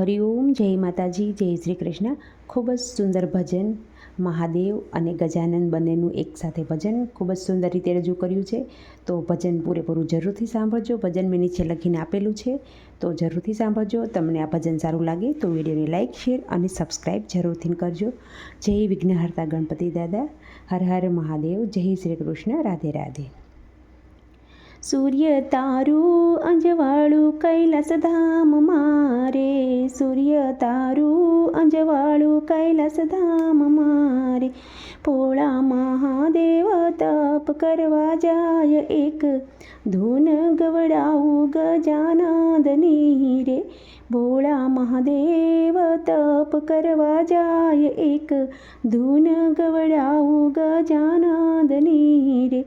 હરિઓમ જય માતાજી, જય શ્રી કૃષ્ણ. ખૂબ જ સુંદર ભજન મહાદેવ અને ગજાનન બંનેનું એકસાથે ભજન ખૂબ જ સુંદર રીતે રજૂ કર્યું છે. તો ભજન પૂરેપૂરું જરૂરથી સાંભળજો. ભજન મેં નીચે લખીને આપેલું છે. તો જરૂરથી સાંભળજો. તમને આ ભજન સારું લાગે તો વિડીયોને લાઇક શેર અને સબસ્ક્રાઈબ જરૂરથી કરજો. જય વિઘ્નહર્તા ગણપતિ દાદા. હર હર મહાદેવ. જય શ્રી કૃષ્ણ. રાધે રાધે. સૂર્ય તારું અંજવાળું કૈલાસધામ મારે સૂર્ય તારું અંજવાળું કૈલાસધામ મારે પોળા મહાદેવ તપ કરવા જાય એક ધૂન ગવડાવું ગજાનંદની રે ભોળા મહાદેવ તપ કરવા જાય એક ધૂન ગવડાવું ગજાનંદની રે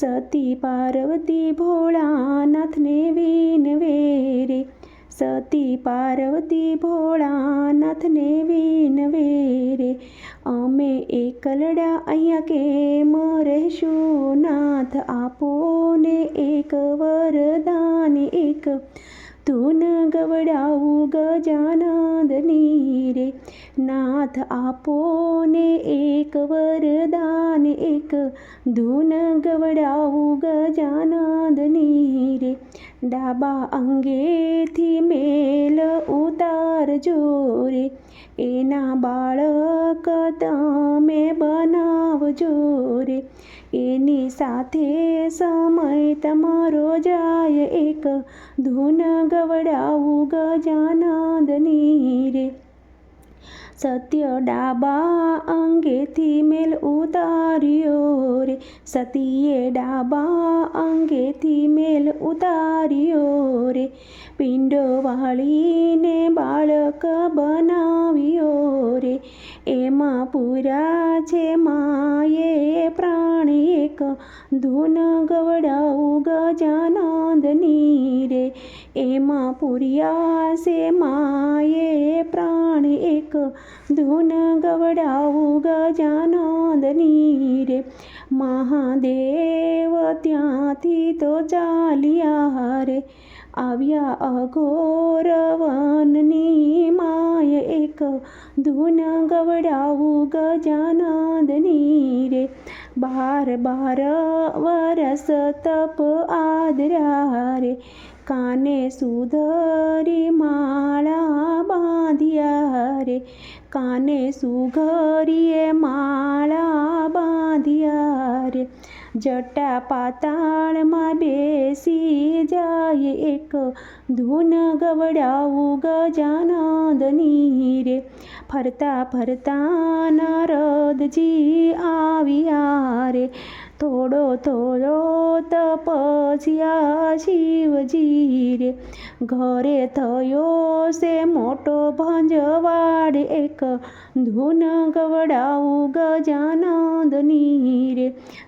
સતી પાર્વતી ભોળાનાથને વિનવે રે સતી પાર્વતી ભોળાનાથને વિનવે રે અમે એકલડા અહીંયા કેમ રહેશું? નાથ આપો ને એક વરદાન. ધૂન ગવડાવું ગજાનંદની રે નાથ આપો ને એક વરદાન, એક ધૂન ગવડાવું ગજાનંદની રે ડાબા અંગેથી મેલ ઉતારજો રે એના બાળક તમે બનાવજો રે. એની સાથે સમય તમારો જાય એક. ધૂન ગવડાવું ગજાનંદની રે. સત્ય ડાબા અંગેથી મેલ ઉતાર્યો રે. સતીએ ડાબા અંગેથી મેલ ઉતાર્યો રે. પિંડો વાળીને બાળક બનાવ્યો રે. એમાં પૂરા છે એક ધૂન ગવડાવું ગજાનંદની રે એમાં પૂર્યા સે માયે પ્રાણ એક. ધૂન ગવડાવું ગજાનંદની રે મહાદેવ ત્યાંથી તો ચાલ્યા રે આવ્યા અઘોર વનની માય એક. ધૂન ગવડાવું ગજાનંદની રે બાર બાર વરસ તપ આદરા રે કાને સુધરી માળા બાંધ્યા રે કાને સુઘરીએ માળા બાંધ્યા રે જટા પાતાળમાં બેસી જાય એક ધૂન ગવડાવું ગજાનંદની રે ફરતા ફરતા નારદજી આવ્યા રે થોડો થોડો તપસ્યા શિવજી રે ઘરે થયો છે મોટો ભંજવાડ. એક ધૂન ગવડાવું ગજાનંદની.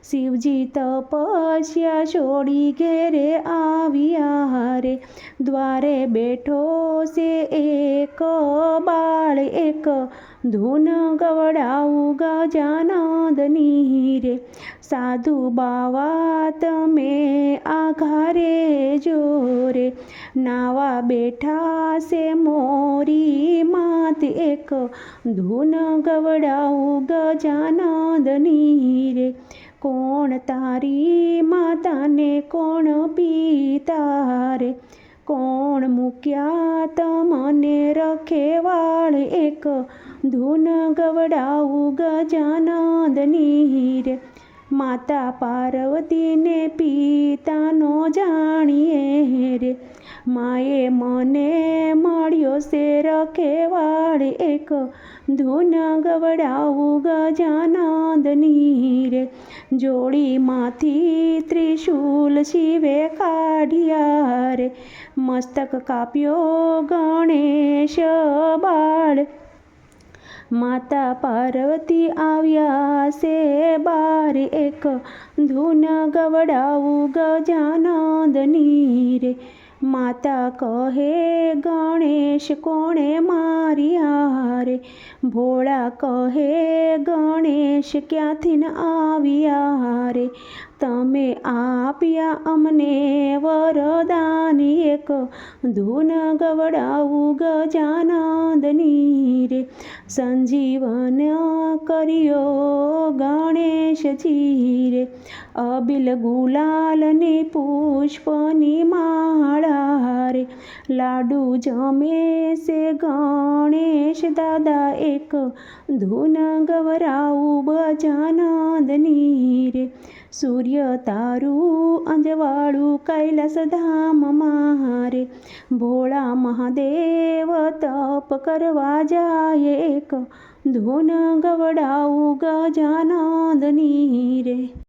શિવજી તપસ્યા છોડી ઘેરે આવ્યા રે દ્વારે બેઠો છે એક બાળ, એક ધૂન ગવડાવું ગજાનંદની રે સાધુ બાવા તમે આઘારે જોરે. નાવા બેઠા છે મોરી માત, એક ધૂન ગવડાવું ગજાનંદની રે કોણ તારી માતાને કોણ પિતા રે કોણ મૂક્યા તમને રખેવાળ? એક ધૂન ગવડાવું ગજાનંદની રે. માતા પાર્વતીને પિતાનો જાણીએ રે. માએ મને મળ્યો છે રખેવાળ એક ધૂન ગવડાવું ગજાનંદની રે. જોડીમાંથી ત્રિશૂલ શિવે કાઢ્યા રે. મસ્તક કાપ્યો ગણેશ બાળ. માતા પાર્વતી આવ્યા છે બાર. એક ધૂન ગવડાવું ગજાનંદની રે. માતા કહે, ગણેશ, કોણે માર્યા રે ભોળા કહે, ગણેશ, ક્યાંથી ન આવ્યા રે તમે આપ્યા અમને વરદાન એક ધૂન ગવડાવું ગજાનંદની રે. સંજીવન કર્યો ગણેશજી રે અબિલ ગુલાલને પુષ્પની માળા રે લાડુ જમે સે ગણેશ દાદા એક. ધૂન ગવરાવું ગજાનંદની રે. સૂર્ય તારું અંજવાળું કૈલાસ ધામ મારે ભોળા મહાદેવ તપ કરવા જાય એક ધૂન ગવડાવું ગજાનંદની રે.